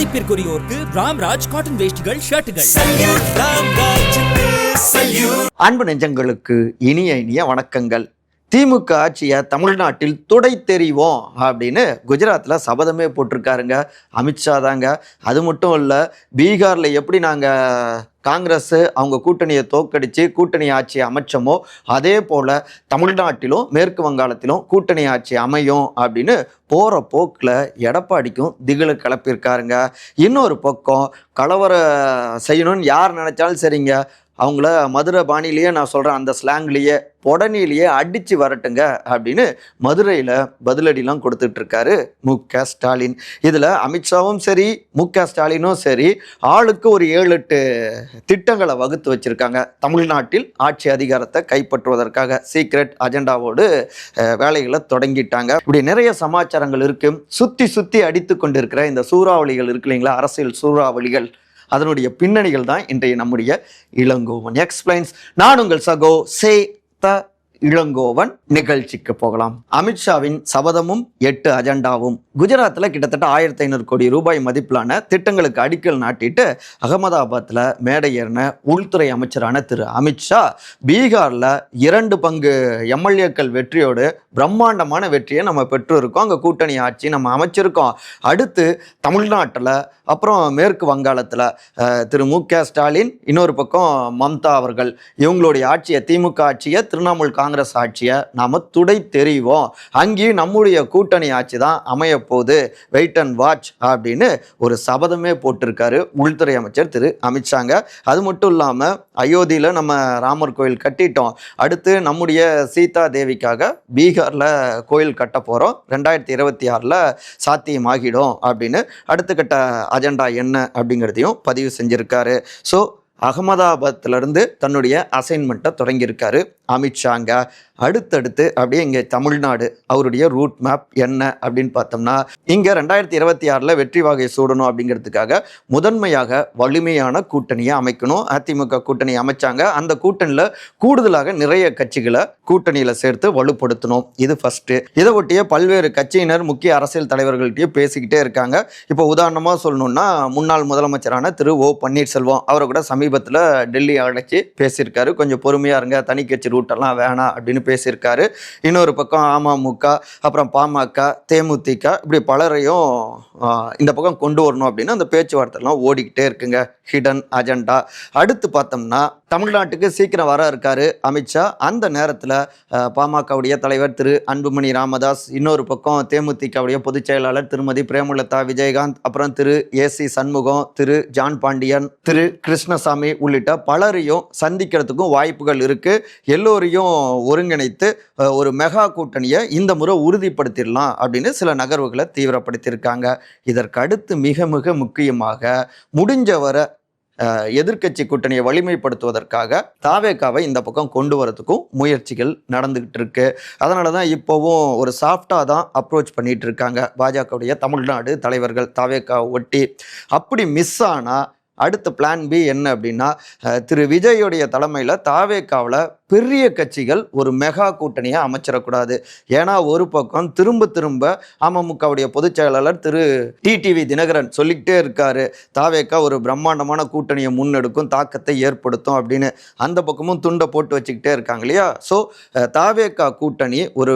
மதிப்பிற்குரியோருக்கு Ramraj cotton வேஷ்டிகள் ஷர்ட்டுகள். அன்பு நெஞ்சங்களுக்கு இனிய இனிய வணக்கங்கள். திமுக ஆட்சியை தமிழ்நாட்டில் துடை தெரிவோம் அப்படின்னு குஜராத்தில் சபதமே போட்டிருக்காருங்க. அமித்ஷா தாங்க. அது மட்டும் இல்லை பீகாரில் எப்படி நாங்கள் காங்கிரஸ் அவங்க கூட்டணியை தோக்கடித்து கூட்டணி ஆட்சி அமைச்சோமோ அதே போல் தமிழ்நாட்டிலும் மேற்கு வங்காளத்திலும் கூட்டணி ஆட்சி அமையும் அப்படின்னு போகிற போக்கில் எடப்பாடிக்கும் திகிலு கிளப்பியிருக்காருங்க. இன்னொரு பக்கம் கலவரம் செய்யணும்னு யார் நினச்சாலும் சரிங்க அவங்கள மதுரை பாணிலேயே நான் சொல்கிறேன் அந்த ஸ்லாங்லேயே உடனேலேயே அடித்து வரட்டுங்க அப்படின்னு மதுரையில் பதிலடிலாம் கொடுத்துட்ருக்காரு மு. க. ஸ்டாலின். இதில் அமித்ஷாவும் சரி மு. க. ஸ்டாலினும் சரி ஆளுக்கு ஒரு ஏழு எட்டு திட்டங்களை வகுத்து வச்சுருக்காங்க. தமிழ்நாட்டில் ஆட்சி அதிகாரத்தை கைப்பற்றுவதற்காக சீக்ரெட் அஜெண்டாவோடு வேலைகளை தொடங்கிட்டாங்க. இப்படி நிறைய சமாச்சாரங்கள் இருக்குது சுற்றி சுற்றி அடித்து கொண்டிருக்கிற இந்த சூறாவளிகள் இருக்கு இல்லைங்களா? அரசியல் சூறாவளிகள். அதனுடைய பின்னணிகள் தான் இன்றைய நம்முடைய இளங்கோவன். எக்ஸ்பிளைன்ஸ் நான் உங்கள் சகோ சே த இளங்கோவன் நிகழ்ச்சிக்கு போகலாம். அமித்ஷாவின் சபதமும் எட்டு அஜெண்டாவும் குஜராத்தில் கிட்டத்தட்ட ஆயிரத்தி ஐநூறு கோடி ரூபாய் மதிப்பிலான திட்டங்களுக்கு அடிக்கல் நாட்டிட்டு அகமதாபாத்தில் மேடை ஏறின உள்துறை அமைச்சரான திரு அமித்ஷா பீகாரில் இரண்டு பங்கு எம்எல்ஏக்கள் வெற்றியோடு பிரம்மாண்டமான வெற்றியை நம்ம பெற்றிருக்கோம். அங்கே கூட்டணி ஆட்சி நம்ம அமைச்சிருக்கோம். அடுத்து தமிழ்நாட்டில் அப்புறம் மேற்கு வங்காளத்தில் திரு மு க ஸ்டாலின் இன்னொரு பக்கம் மம்தா அவர்கள். இவங்களுடைய ஆட்சியை திமுக ஆட்சியை திரிணாமுல் காங்கிரஸ் காங்கிரஸ் ஆட்சியை நாம் துடை தெரிவோம். அங்கேயும் நம்முடைய கூட்டணி ஆட்சி தான் அமையப்போகுது. வெயிட் அண்ட் வாட்ச் அப்படின்னு ஒரு சபதமே போட்டிருக்காரு உள்துறை அமைச்சர் திரு அமித்ஷாங்க. அது மட்டும் இல்லாமல் அயோத்தியில் நம்ம ராமர் கோயில் கட்டிட்டோம். அடுத்து நம்முடைய சீதா தேவிக்காக பீகாரில் கோயில் கட்ட போகிறோம் ரெண்டாயிரத்தி இருபத்தி ஆறில் சாத்தியமாகிடும் அப்படின்னு. அடுத்த கட்ட அஜெண்டா என்ன அப்படிங்கிறதையும் பதிவு செஞ்சுருக்காரு. ஸோ அகமதாபாத்லேருந்து தன்னுடைய அசைன்மெண்ட்டை தொடங்கியிருக்காரு. அமித்ஷாங்க. அடுத்தடுத்து அப்படியே இங்கே தமிழ்நாடு அவருடைய ரூட் மேப் என்ன அப்படின்னு பார்த்தோம்னா இங்கே ரெண்டாயிரத்தி இருபத்தி ஆறில் வெற்றி வாகை சூடணும் அப்படிங்கிறதுக்காக முதன்மையாக வலிமையான கூட்டணியை அமைக்கணும். அதிமுக கூட்டணி அமைச்சாங்க. அந்த கூட்டணியில் கூடுதலாக நிறைய கட்சிகளை கூட்டணியில் சேர்த்து வலுப்படுத்தணும். இது ஃபஸ்ட்டு இதை ஒட்டிய பல்வேறு கட்சியினர் முக்கிய அரசியல் தலைவர்கள்ட்டையும் பேசிக்கிட்டே இருக்காங்க. இப்போ உதாரணமாக சொல்லணும்னா முன்னாள் முதலமைச்சரான திரு ஓ பன்னீர்செல்வம் அவரை கூட சமீபத்தில் டெல்லி அழைச்சி பேசியிருக்காரு. கொஞ்சம் பொறுமையாக இருங்க தனி கட்சி கூட்டம்லாம் வேணாம் அப்படின்னு பேசியிருக்காரு. இன்னொரு பக்கம் அமமுக அப்புறம் பாமக தேமுதிக இப்படி பலரையும் இந்த பக்கம் கொண்டு வரணும் அப்படின்னு அந்த பேச்சுவார்த்தைலாம் ஓடிக்கிட்டே இருக்குங்க. ஹிடன் அஜெண்டா அடுத்து பார்த்தோம்னா தமிழ்நாட்டுக்கு சீக்கிரம் வர இருக்காரு அமித்ஷா அந்த நேரத்தில் பாமகவுடைய தலைவர் திரு அன்புமணி ராமதாஸ் இன்னொரு பக்கம் தேமுதிகவுடைய பொதுச் செயலாளர் திருமதி பிரேமலதா விஜயகாந்த் அப்புறம் திரு ஏசி சண்முகம் திரு ஜான் பாண்டியன் திரு கிருஷ்ணசாமி உள்ளிட்ட பலரையும் சந்திக்கிறதுக்கும் வாய்ப்புகள் இருக்கு. எல்லோரையும் ஒருங்கிணைத்து ஒரு மெகா கூட்டணியை இந்த முறை உறுதிப்படுத்திடலாம் அப்படின்னு சில நகர்வுகளை தீவிரப்படுத்தியிருக்காங்க. இதற்கு அடுத்து மிக மிக முக்கியமாக முடிஞ்ச வரை எதிர்கட்சி எதிர்க்கட்சி கூட்டணியை வலிமைப்படுத்துவதற்காக தாவேக்காவை இந்த பக்கம் கொண்டு வரதுக்கும் முயற்சிகள் நடந்துகிட்டு இருக்கு அதனால தான் இப்போவும் ஒரு சாஃப்டாக தான் அப்ரோச் பண்ணிட்டு இருக்காங்க பாஜகவுடைய தமிழ்நாடு தலைவர்கள் தாவேக்கா ஒட்டி. அப்படி மிஸ் ஆனால் அடுத்த பிளான் பி என்ன அப்படின்னா திரு விஜயோடைய தலைமையில் தாவேக்காவில் பெரிய கட்சிகள் ஒரு மெகா கூட்டணியை அமைச்சிடக்கூடாது. ஏன்னா ஒரு பக்கம் திரும்ப திரும்ப அமமுகவுடைய பொதுச் செயலாளர் திரு. டிடிவி தினகரன் சொல்லிக்கிட்டே இருக்காரு. தாவேக்கா ஒரு பிரம்மாண்டமான கூட்டணியை முன்னெடுக்கும் தாக்கத்தை ஏற்படுத்தும் அப்படின்னு அந்த பக்கமும் துண்டை போட்டு வச்சுக்கிட்டே இருக்காங்க இல்லையா? ஸோ தாவேக்கா கூட்டணி ஒரு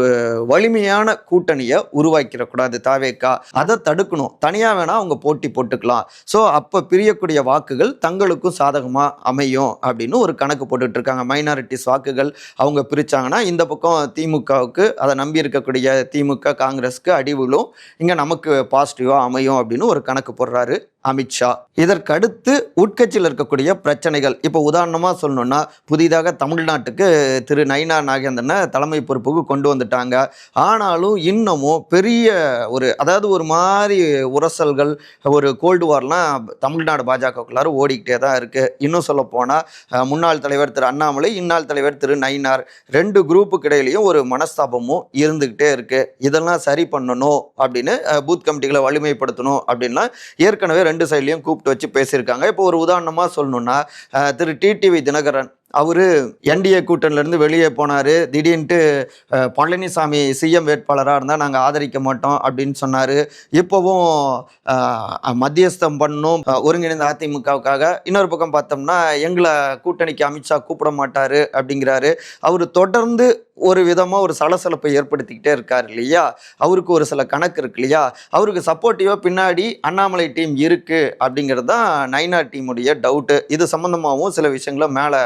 வலிமையான கூட்டணியை உருவாக்கிடக்கூடாது தாவேக்கா. அதை தடுக்கணும். தனியாக வேணால் அவங்க போட்டி போட்டுக்கலாம். ஸோ அப்போ பிரியக்கூடிய வாக்குகள் தங்களுக்கும் சாதகமாக அமையும் அப்படின்னு ஒரு கணக்கு போட்டுட்ருக்காங்க மைனாரிட்டிஸ் வாக்கு வாக்குகள் அவங்க பிரித்தாங்கன்னா இந்த பக்கம் திமுகவுக்கு அதை நம்பி இருக்கக்கூடிய திமுக காங்கிரஸ்க்கு அடிவிலும் இங்கே நமக்கு பாசிட்டிவாக அமையும் அப்படின்னு ஒரு கணக்கு போடுறாரு. அமித்ஷா இதற்கடுத்து உட்கட்சியில் இருக்கக்கூடிய பிரச்சனைகள். இப்போ உதாரணமாக சொல்லணும்னா புதிதாக தமிழ்நாட்டுக்கு திரு நயினா நாகேந்திரனை தலைமை பொறுப்புக்கு கொண்டு வந்துட்டாங்க. ஆனாலும் இன்னமும் பெரிய ஒரு அதாவது ஒரு மாதிரி உரசல்கள் ஒரு கோல்டு வார்லாம் தமிழ்நாடு பாஜகக்குள்ளார ஓடிக்கிட்டே தான் இருக்குது இன்னும் சொல்ல போனால் முன்னாள் தலைவர் திரு அண்ணாமலை இன்னாள் தலைவர் திரு நயினார் ரெண்டு குரூப்புக்கு இடையிலையும் ஒரு மனஸ்தாபமும் இருந்துக்கிட்டே இருக்குது இதெல்லாம் சரி பண்ணணும் அப்படின்னு பூத் கமிட்டிகளை வலிமைப்படுத்தணும் அப்படின்லாம் ஏற்கனவே ரெண்டு சைட்லையும் கூப்பிட்டு வச்சு பேசியிருக்காங்க. இப்போ ஒரு உதாரணமாக சொல்லணும்னா திரு டிடிவி தினகரன் அவர் என்டிஏ கூட்டணிலேருந்து வெளியே போனார். திடீர்னுட்டு பழனிசாமி சிஎம் வேட்பாளராக இருந்தால் நாங்கள் ஆதரிக்க மாட்டோம் அப்படின்னு சொன்னார். இப்போவும் மத்தியஸ்தம் பண்ணும் ஒருங்கிணைந்த அதிமுகவுக்காக இன்னொரு பக்கம் பார்த்தோம்னா எங்களை கூட்டணிக்கு அமித்ஷா கூப்பிட மாட்டார் அப்படிங்கிறாரு. அவர் தொடர்ந்து ஒரு விதமாக ஒரு சலசலப்பை ஏற்படுத்திக்கிட்டே இருக்கார் இல்லையா? அவருக்கு ஒரு சில கணக்கு இருக்கு இல்லையா? அவருக்கு சப்போர்ட்டிவாக பின்னாடி அண்ணாமலை டீம் இருக்குது அப்படிங்கிறது தான் நைனா டீமுடைய டவுட்டு. இது சம்மந்தமாகவும் சில விஷயங்களை மேலே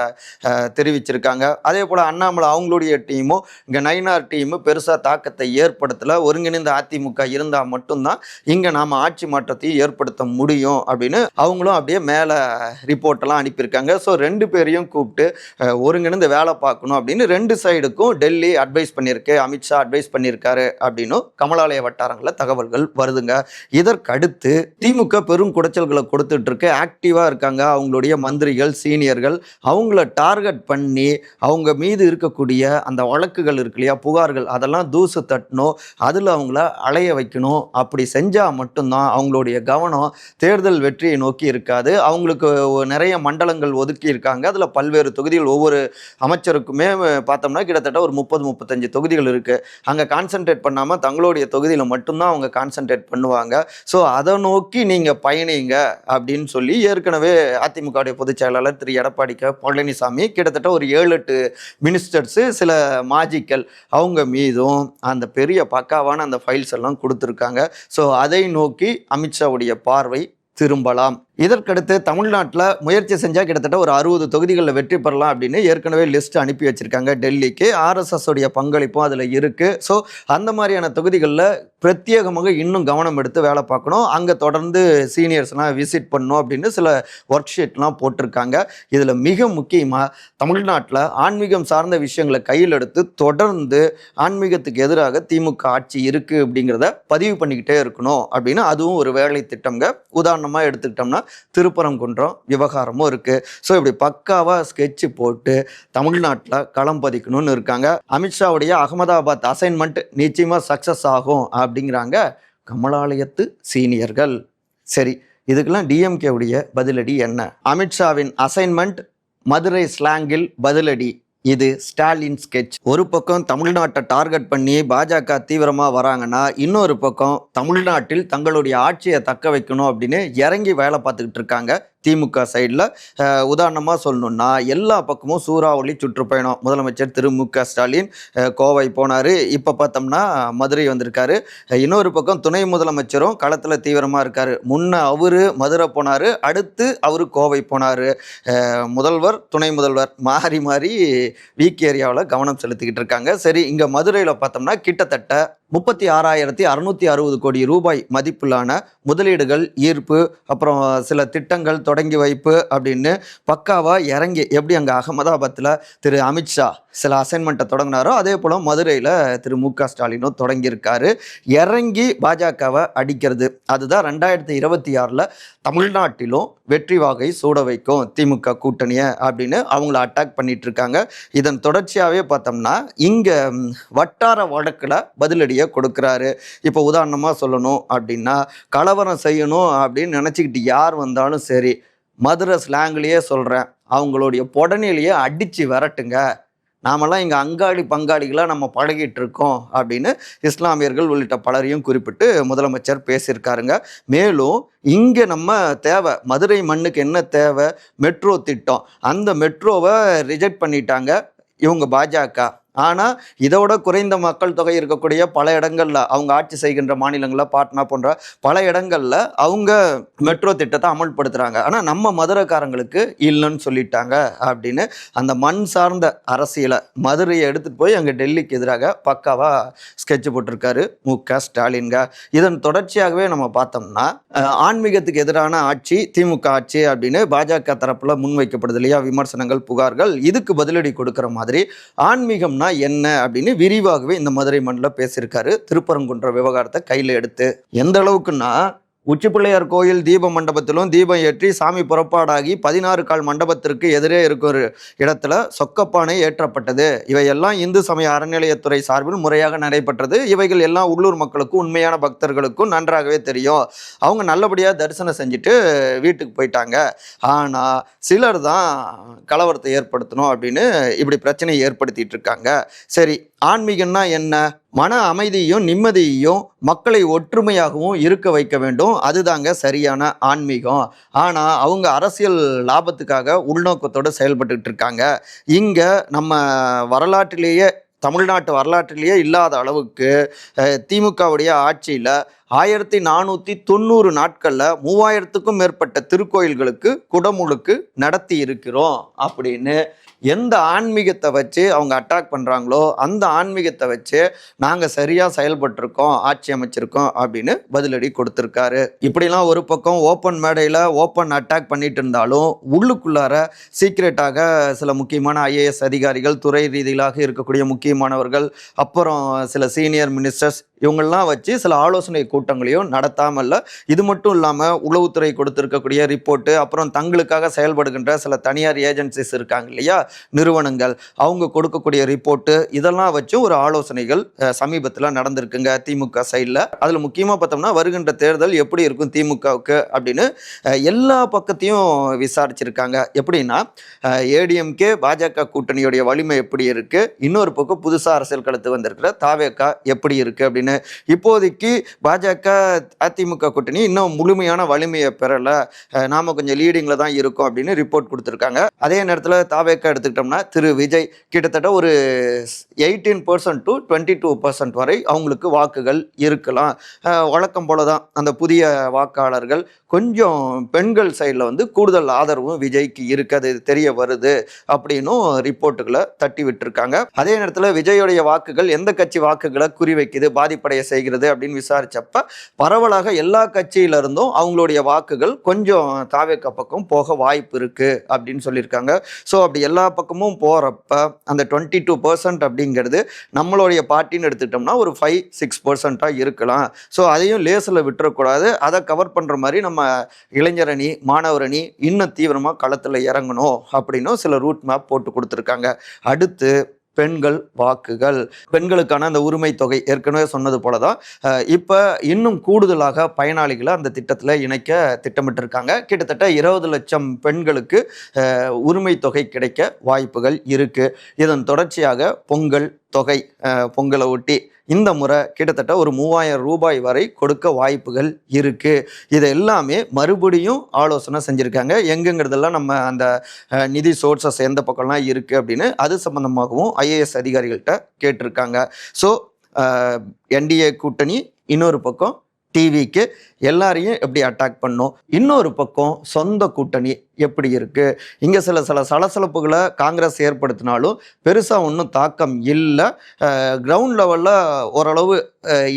தெரிவிச்சிருக்காங்க. அதே போல் அண்ணாமலை அவங்களுடைய டீமும் இங்கே நைனார் டீமு பெருசாக தாக்கத்தை ஏற்படுத்தலை. ஒருங்கிணைந்த அதிமுக இருந்தால் மட்டும்தான் இங்கே நாம் ஆட்சி மாற்றத்தையும் ஏற்படுத்த முடியும் அப்படின்னு அவங்களும் அப்படியே மேலே ரிப்போர்ட்டெல்லாம் அனுப்பியிருக்காங்க. ஸோ ரெண்டு பேரையும் கூப்பிட்டு ஒருங்கிணைந்து வேலை பார்க்கணும் அப்படின்னு ரெண்டு சைடுக்கும் டெல்லி அட்வைஸ் பண்ணியிருக்கு. அமித்ஷா அட்வைஸ் பண்ணியிருக்காரு அப்படின்னும் கமலாலய வட்டாரங்களில் தகவல்கள் வருதுங்க. இதற்கடுத்து திமுக பெரும் குடைச்சல்களை கொடுத்துட்டு இருக்கு. ஆக்டிவாக இருக்காங்க அவங்களுடைய மந்திரிகள் சீனியர்கள் அவங்கள டார்கெட் பண்ணி அவங்க மீது இருக்கக்கூடிய அந்த வழக்குகள் இருக்கு இல்லையா புகார்கள் அதெல்லாம் தூசு தட்டணும் அதில் அவங்கள அலைய வைக்கணும். அப்படி செஞ்சால் மட்டும்தான் அவங்களுடைய கவனம் தேர்தல் வெற்றியை நோக்கி இருக்காது. அவங்களுக்கு நிறைய மண்டலங்கள் ஒதுக்கி இருக்காங்க. அதில் பல்வேறு தொகுதிகள் ஒவ்வொரு அமைச்சருக்குமே பார்த்தோம்னா கிட்டத்தட்ட ஒரு முப்பது முப்பத்தஞ்சு தொகுதிகள் இருக்குது அங்கே கான்சென்ட்ரேட் பண்ணாமல் தங்களுடைய தொகுதியில் மட்டும்தான் அவங்க கான்சென்ட்ரேட் பண்ணுவாங்க. ஸோ அதை நோக்கி நீங்கள் பயணிங்க அப்படின்னு சொல்லி ஏற்கனவே அதிமுகவுடைய பொதுச் செயலாளர் திரு. எடப்பாடி பழனிசாமி பழனிசாமி கிட்டத்தட்ட ஒரு ஏழு எட்டு மினிஸ்டர்ஸு சில மாஜிக்கல் அவங்க மீதும் அந்த பெரிய பக்காவான அந்த ஃபைல்ஸ் எல்லாம் கொடுத்துருக்காங்க. ஸோ அதை நோக்கி அமித்ஷாவுடைய பார்வை திரும்பலாம். இதற்கடுத்து தமிழ்நாட்டில் முயற்சி செஞ்சால் கிட்டத்தட்ட ஒரு அறுபது தொகுதிகளில் வெற்றி பெறலாம் அப்படின்னு ஏற்கனவே லிஸ்ட் அனுப்பி வச்சுருக்காங்க டெல்லிக்கு. ஆர்எஸ்எஸோடைய பங்களிப்பும் அதில் இருக்குது ஸோ அந்த மாதிரியான தொகுதிகளில் பிரத்யேகமாக இன்னும் கவனம் எடுத்து வேலை பார்க்கணும். அங்கே தொடர்ந்து சீனியர்ஸ்லாம் விசிட் பண்ணணும் அப்படின்னு சில ஒர்க் ஷீட்லாம் போட்டிருக்காங்க. இதில் மிக முக்கியமாக தமிழ்நாட்டில் ஆன்மீகம் சார்ந்த விஷயங்களை கையில் எடுத்து தொடர்ந்து ஆன்மீகத்துக்கு எதிராக திமுக ஆட்சி இருக்குது அப்படிங்கிறத பதிவு பண்ணிக்கிட்டே இருக்கணும் அப்படின்னு அதுவும் ஒரு வேலை திட்டம்ங்க உதாரணமாக எடுத்துக்கிட்டோம்னா திருப்பரங்குன்றம் விவகாரமும் இருக்குது ஸோ இப்படி பக்காவாக ஸ்கெட்ச் போட்டு தமிழ்நாட்டில் களம் பதிக்கணும்னு இருக்காங்க. அமித்ஷாவுடைய அகமதாபாத் அசைன்மெண்ட் நிச்சயமாக சக்ஸஸ் ஆகும் அப்படிங்கிறாங்க கமலாலயத்து சீனியர்கள். சரி இதுக்கெல்லாம் டிஎம்கேவுடைய பதிலடி என்ன? அமித்ஷாவின் அசைன்மெண்ட் மதுரை ஸ்லாங்கில் பதிலடி. இது ஸ்டாலின் ஸ்கெட்ச் ஒரு பக்கம் தமிழ்நாட்டை டார்கெட் பண்ணி பாஜக தீவிரமாக வராங்கன்னா இன்னொரு பக்கம் தமிழ்நாட்டில் தங்களுடைய ஆட்சியை தக்க வைக்கணும் அப்படின்னு இறங்கி வேலை பார்த்துக்கிட்டு இருக்காங்க திமுக சைடில் உதாரணமாக சொல்லணும்னா எல்லா பக்கமும் சூறாவளி சுற்றுப்பயணம். முதலமைச்சர் திரு மு க ஸ்டாலின் கோவை போனார். இப்போ பார்த்தோம்னா மதுரை வந்திருக்காரு. இன்னொரு பக்கம் துணை முதலமைச்சரும் களத்தில் தீவிரமாக இருக்கார். முன்ன அவர் மதுரை போனார் அடுத்து அவர் கோவை போனார். முதல்வர் துணை முதல்வர் மாறி மாறி வீக் ஏரியாவில் கவனம் செலுத்திக்கிட்டு இருக்காங்க. சரி இங்கே மதுரையில் பார்த்தோம்னா கிட்டத்தட்ட முப்பத்தி ஆறாயிரத்தி அறுநூற்றி அறுபது கோடி ரூபாய் மதிப்பிலான முதலீடுகள் ஈர்ப்பு அப்புறம் சில திட்டங்கள் தொடங்கி வைப்பு அப்படின்னு பக்காவாக இறங்கி எப்படி அங்கே அகமதாபாத்தில் திரு அமித்ஷா சில அசைன்மெண்ட்டை தொடங்கினாரோ அதே போல் மதுரையில் திரு மு க ஸ்டாலினும் தொடங்கியிருக்காரு. இறங்கி பாஜகவை அடிக்கிறது. அதுதான் ரெண்டாயிரத்தி இருபத்தி ஆறில் தமிழ்நாட்டிலும் வெற்றி வாகை சூட வைக்கும் திமுக கூட்டணியை அப்படின்னு அவங்கள அட்டாக் பண்ணிட்டு இருக்காங்க இதன் தொடர்ச்சியாகவே பார்த்தோம்னா இங்கே வட்டார வழக்கில் பதிலடியை கொடுக்குறாரு. இப்போ உதாரணமாக சொல்லணும் அப்படின்னா கலவரம் செய்யணும் அப்படின்னு நினச்சிக்கிட்டு யார் வந்தாலும் சரி மதுரை ஸ்லாங்லேயே சொல்கிறேன் அவங்களுடைய புடனிலேயே அடித்து விரட்டுங்க. நாமெல்லாம் இங்கே அங்காடி பங்காளிகளாக நம்ம பழகிட்டு இருக்கோம் அப்படின்னு இஸ்லாமியர்கள் உள்ளிட்ட பலரையும் குறிப்பிட்டு முதலமைச்சர் பேசியிருக்காருங்க. மேலும் இங்கே நம்ம தேவை மதுரை மண்ணுக்கு என்ன தேவை? மெட்ரோ திட்டம். அந்த மெட்ரோவை ரிஜெக்ட் பண்ணிட்டாங்க இவங்க பாஜக. ஆனால் இதோட குறைந்த மக்கள் தொகை இருக்கக்கூடிய பல இடங்களில் அவங்க ஆட்சி செய்கின்ற மாநிலங்களில் பாட்னா போன்ற பல இடங்களில் அவங்க மெட்ரோ திட்டத்தை அமல்படுத்துகிறாங்க ஆனால் நம்ம மதுரைக்காரங்களுக்கு இல்லைன்னு சொல்லிட்டாங்க அப்படின்னு அந்த மண் சார்ந்த அரசியலை மதுரையை எடுத்துகிட்டு போய் அங்கே டெல்லிக்கு எதிராக பக்காவாக ஸ்கெட்ச் போட்டிருக்காரு மு க ஸ்டாலின்க இதன் தொடர்ச்சியாகவே நம்ம பார்த்தோம்னா ஆன்மீகத்துக்கு எதிரான ஆட்சி திமுக ஆட்சி அப்படின்னு பாஜக தரப்பில் முன்வைக்கப்படுது இல்லையா? விமர்சனங்கள் புகார்கள் இதுக்கு பதிலடி கொடுக்குற மாதிரி ஆன்மீகம்னா என்ன அப்படின்னு விரிவாகவே இந்த மதுரை மண்ணில் பேசியிருக்காரு. திருப்பரங்குன்ற விவகாரத்தை கையில் எடுத்து எந்த அளவுக்குன்னா உச்சி பிள்ளையார் கோயில் தீப மண்டபத்திலும் தீபம் ஏற்றி சாமி புறப்பாடாகி பதினாறு கால் மண்டபத்திற்கு எதிரே இருக்கிற ஒரு இடத்துல சொக்கப்பானை ஏற்றப்பட்டது. இவையெல்லாம் இந்து சமய அறநிலையத்துறை சார்பில் முறையாக நடைபெற்றது. இவைகள் எல்லாம் உள்ளூர் மக்களுக்கும் உண்மையான பக்தர்களுக்கும் நன்றாகவே தெரியும். அவங்க நல்லபடியாக தரிசனம் செஞ்சுட்டு வீட்டுக்கு போயிட்டாங்க. ஆனால் சிலர் தான் கலவரத்தை ஏற்படுத்தணும் அப்படின்னு இப்படி பிரச்சனையை ஏற்படுத்திட்டு இருக்காங்க. சரி ஆன்மீகம்னா என்ன? மன அமைதியும் நிம்மதியையும் மக்களை ஒற்றுமையாகவும் இருக்க வைக்க வேண்டும். அதுதாங்க சரியான ஆன்மீகம். ஆனால் அவங்க அரசியல் லாபத்துக்காக உள்நோக்கத்தோடு செயல்பட்டுக்கிட்டு இருக்காங்க. இங்கே நம்ம வரலாற்றிலேயே தமிழ்நாட்டு வரலாற்றிலேயே இல்லாத அளவுக்கு திமுகவுடைய ஆட்சியில் ஆயிரத்தி நானூற்றி தொண்ணூறு நாட்களில் மூவாயிரத்துக்கும் மேற்பட்ட திருக்கோயில்களுக்கு குடமுழுக்கு நடத்தி இருக்கிறோம் அப்படின்னு. எந்த ஆன்மீகத்தை வச்சு அவங்க அட்டாக் பண்ணுறாங்களோ அந்த ஆன்மீகத்தை வச்சு நாங்கள் சரியாக செயல்பட்டிருக்கோம் ஆட்சி அமைச்சிருக்கோம் அப்படின்னு பதிலடி கொடுத்துருக்காரு. இப்படிலாம் ஒரு பக்கம் ஓப்பன் மேடையில் ஓப்பன் அட்டாக் பண்ணிட்டு இருந்தாலும் உள்ளுக்குள்ளார சீக்ரெட்டாக சில முக்கியமான ஐஏஎஸ் அதிகாரிகள் துறை ரீதியிலாக இருக்கக்கூடிய முக்கியமானவர்கள் அப்புறம் சில சீனியர் மினிஸ்டர்ஸ் இவங்கள்லாம் வச்சு சில ஆலோசனை கூட்டங்களையும் நடத்தாமல் இது மட்டும் இல்லாமல் உளவுத்துறை கொடுத்துருக்கக்கூடிய ரிப்போர்ட்டு அப்புறம் தங்களுக்காக செயல்படுகின்ற சில தனியார் ஏஜென்சிஸ் இருக்காங்க இல்லையா? நிறுவனங்கள். அவங்க கொடுக்கக்கூடிய ரிப்போர்ட்டு இதெல்லாம் வச்சு ஒரு ஆலோசனைகள் சமீபத்தில் நடந்திருக்குங்க திமுக சைடில் அதில் முக்கியமாக பார்த்தோம்னா வருகின்ற தேர்தல் எப்படி இருக்கும் திமுகவுக்கு அப்படின்னு எல்லா பக்கத்தையும் விசாரிச்சிருக்காங்க. எப்படின்னா ஏடிஎம்கே பாஜக கூட்டணியுடைய வலிமை எப்படி இருக்குது இன்னொரு பக்கம் புதுசாக அரசியல் களத்து வந்திருக்கிற தாவேக்கா எப்படி இருக்குது அப்படின்னு இப்போதைக்கு பாஜக அதிமுக கூட்டணி இன்னும் முழுமையான வலிமையை பெறல. நாம கொஞ்சம் லீடிங்கில் தான் இருக்கோம் அப்படின்னு ரிப்போர்ட் கொடுத்துருக்காங்க. அதே நேரத்தில் தாவேக்கா எடுத்துக்கிட்டோம்னா திரு விஜய் கிட்டத்தட்ட ஒரு eighteen percent to twenty two percent வரை அவங்களுக்கு வாக்குகள் இருக்கலாம். வழக்கம் போல தான் அந்த புதிய வாக்காளர்கள் கொஞ்சம் பெண்கள் சைடில் வந்து கூடுதல் ஆதரவும் விஜய்க்கு இருக்குது தெரிய வருது அப்படின்னும் ரிப்போர்ட்டுகளை தட்டி விட்டுருக்காங்க அதே நேரத்தில் விஜயோடைய வாக்குகள் எந்த கட்சி வாக்குகளை குறிவைக்குது? பாதிப்படைய செய்கிறது அப்படின்னு விசாரிச்சப்ப பரவலாக எல்லா கட்சியில இருந்தும் அவங்களுடைய வாக்குகள் கொஞ்சம் தாவேக்க பக்கம் போக வாய்ப்பு இருக்குது அப்படின்னு சொல்லியிருக்காங்க. ஸோ அப்படி எல்லா பக்கமும் போகிறப்ப அந்த டுவெண்ட்டி டூ பர்சன்ட் அப்படிங்கிறது நம்மளுடைய பார்ட்டின்னு எடுத்துக்கிட்டோம்னா ஒரு ஃபைவ் சிக்ஸ் பர்சன்ட்டாக இருக்கலாம். ஸோ அதையும் லேசில் விட்டுறக்கூடாது. அதை கவர் பண்ணுற மாதிரி நம்ம இளைஞரணி மாணவரணி இன்னும் தீவிரமாக களத்தில் இறங்கணும் அப்படின்னும் சில ரூட் மேப் போட்டு கொடுத்துருக்காங்க. அடுத்து பெண்கள் வாக்குகள் பெண்களுக்கான அந்த உரிமை தொகை ஏற்கனவே சொன்னது போல தான் இப்போ இன்னும் கூடுதலாக பயனாளிகளை அந்த திட்டத்தில் இணைக்க திட்டமிட்டிருக்காங்க. கிட்டத்தட்ட இருபது லட்சம் பெண்களுக்கு உரிமை தொகை கிடைக்க வாய்ப்புகள் இருக்குது இதன் தொடர்ச்சியாக பொங்கல் தொகை பொங்கலை ஒட்டி இந்த முறை கிட்டத்தட்ட ஒரு மூவாயிரம் ரூபாய் வரை கொடுக்க வாய்ப்புகள் இருக்குது இது எல்லாமே மறுபடியும் ஆலோசனை செஞ்சுருக்காங்க. எங்கெங்கிறதெல்லாம் நம்ம அந்த நிதி சோர்ஸஸ் எந்த பக்கம்லாம் இருக்குது அப்படின்னு அது சம்மந்தமாகவும் ஐஏஎஸ் அதிகாரிகள்கிட்ட கேட்டிருக்காங்க. ஸோ என்டிஏ கூட்டணி இன்னொரு பக்கம் டிவிக்கு எல்லாரையும் எப்படி அட்டாக் பண்ணும்? இன்னொரு பக்கம் சொந்த கூட்டணி எப்படி இருக்குது இங்கே சில சில சலசலப்புகளை காங்கிரஸ் ஏற்படுத்தினாலும் பெருசாக ஒன்றும் தாக்கம் இல்லை. கிரவுண்ட் லெவலில் ஓரளவு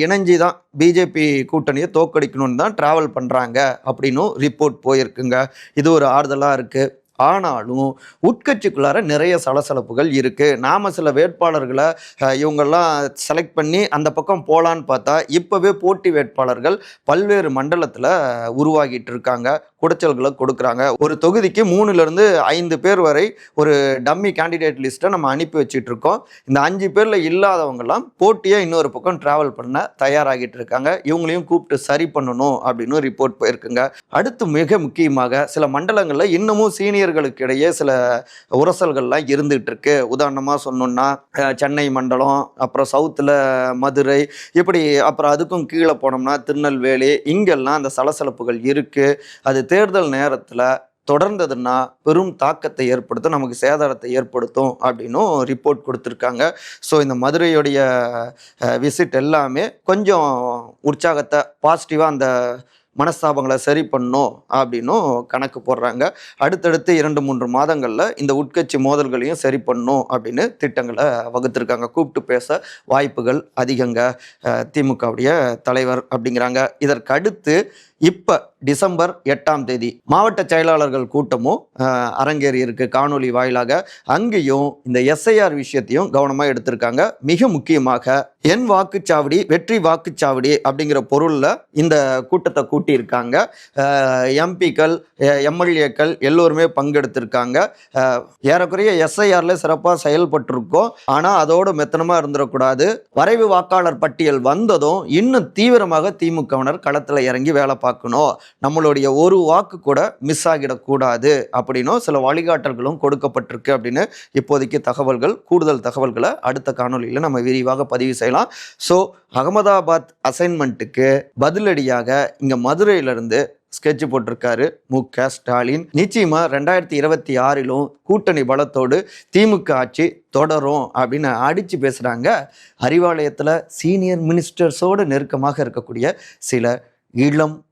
இணைஞ்சி தான் பிஜேபி கூட்டணியை தோக்கடிக்கணும்னு தான் ட்ராவல் பண்ணுறாங்க அப்படின்னும் ரிப்போர்ட் போயிருக்குங்க. இது ஒரு ஆறுதலாக இருக்குது ஆனாலும் உட்கட்சிக்குள்ளார நிறைய சலசலப்புகள் இருக்குது நாம் சில வேட்பாளர்களை இவங்கெல்லாம் செலக்ட் பண்ணி அந்த பக்கம் போகலான்னு பார்த்தா இப்போவே போட்டி வேட்பாளர்கள் பல்வேறு மண்டலத்தில் உருவாகிட்டு இருக்காங்க. குடைச்சல்களை கொடுக்குறாங்க. ஒரு தொகுதிக்கு மூணுலேருந்து ஐந்து பேர் வரை ஒரு டம்மி கேண்டிடேட் லிஸ்ட்டை நம்ம அனுப்பி வச்சிட்டு இருக்கோம் இந்த அஞ்சு பேரில் இல்லாதவங்கெல்லாம் போட்டியாக இன்னொரு பக்கம் ட்ராவல் பண்ண தயாராகிட்டு இருக்காங்க. இவங்களையும் கூப்பிட்டு சரி பண்ணணும் அப்படின்னு ரிப்போர்ட் போயிருக்குங்க. அடுத்து மிக முக்கியமாக சில மண்டலங்களில் இன்னமும் சீனியர்களுக்கு இடையே சில உரசல்கள்லாம் இருந்துகிட்டு இருக்கு உதாரணமாக சொன்னோம்னா சென்னை மண்டலம் அப்புறம் சவுத்தில் மதுரை இப்படி அப்புறம் அதுக்கும் கீழே போனோம்னா திருநெல்வேலி இங்கெல்லாம் அந்த சலசலப்புகள் இருக்குது அது தேர்தல் நேரத்தில் தொடர்ந்ததுன்னா பெரும் தாக்கத்தை ஏற்படுத்தும் நமக்கு சேதாரத்தை ஏற்படுத்தும் அப்படின்னும் ரிப்போர்ட் கொடுத்துருக்காங்க. ஸோ இந்த மதுரையுடைய விசிட் எல்லாமே கொஞ்சம் உற்சாகத்தை பாசிட்டிவாக அந்த மனஸ்தாபங்களை சரி பண்ணும் அப்படின்னும் கணக்கு போடுறாங்க. அடுத்தடுத்து இரண்டு மூன்று மாதங்களில் இந்த உட்கட்சி மோதல்களையும் சரி பண்ணும் அப்படின்னு திட்டங்களை வகுத்திருக்காங்க. கூப்பிட்டு பேச வாய்ப்புகள் அதிகங்க. திமுகவுடைய தலைவர் அப்படிங்கிறாங்க. இதற்கு அடுத்து இப்போ டிசம்பர் எட்டாம் தேதி மாவட்ட செயலாளர்கள் கூட்டமும் அரங்கேறி இருக்கு. காணொலி வாயிலாக அங்கேயும் இந்த எஸ்ஐஆர் விஷயத்தையும் கவனமாக எடுத்திருக்காங்க. மிக முக்கியமாக என் வாக்குச்சாவடி வெற்றி வாக்குச்சாவடி அப்படிங்கிற பொருளில் இந்த கூட்டத்தை கூட்டியிருக்காங்க. எம்பிக்கள் எம்எல்ஏக்கள் எல்லோருமே பங்கெடுத்திருக்காங்க. ஏறக்குறைய எஸ்ஐஆரில் சிறப்பாக செயல்பட்டிருக்கோம். ஆனால் அதோடு மெத்தனமாக இருந்துடக்கூடாது. வரைவு வாக்காளர் பட்டியல் வந்ததும் இன்னும் தீவிரமாக திமுகவினர் களத்தில் இறங்கி வேலை பார்க்கணும் நம்மளுடைய ஒரு வாக்கு கூட மிஸ் ஆகிடக்கூடாது அப்படின்னும் சில வழிகாட்டல்களும் கொடுக்கப்பட்டிருக்கு அப்படின்னு இப்போதைக்கு தகவல்கள் கூடுதல் தகவல்களை அடுத்த காணொளியில் நம்ம விரிவாக பதிவு செய்யலாம். ஸோ அகமதாபாத் அசைன்மெண்ட்டுக்கு பதிலடியாக இங்கே மதுரையிலிருந்து ஸ்கெட்ச் போட்டிருக்காரு மு க ஸ்டாலின். நிச்சயமா ரெண்டாயிரத்தி இருபத்தி ஆறிலும் கூட்டணி பலத்தோடு திமுக ஆட்சி தொடரும் அப்படின்னு அடித்து பேசுகிறாங்க அறிவாலயத்தில் சீனியர் மினிஸ்டர்ஸோடு நெருக்கமாக இருக்கக்கூடிய சில இளம்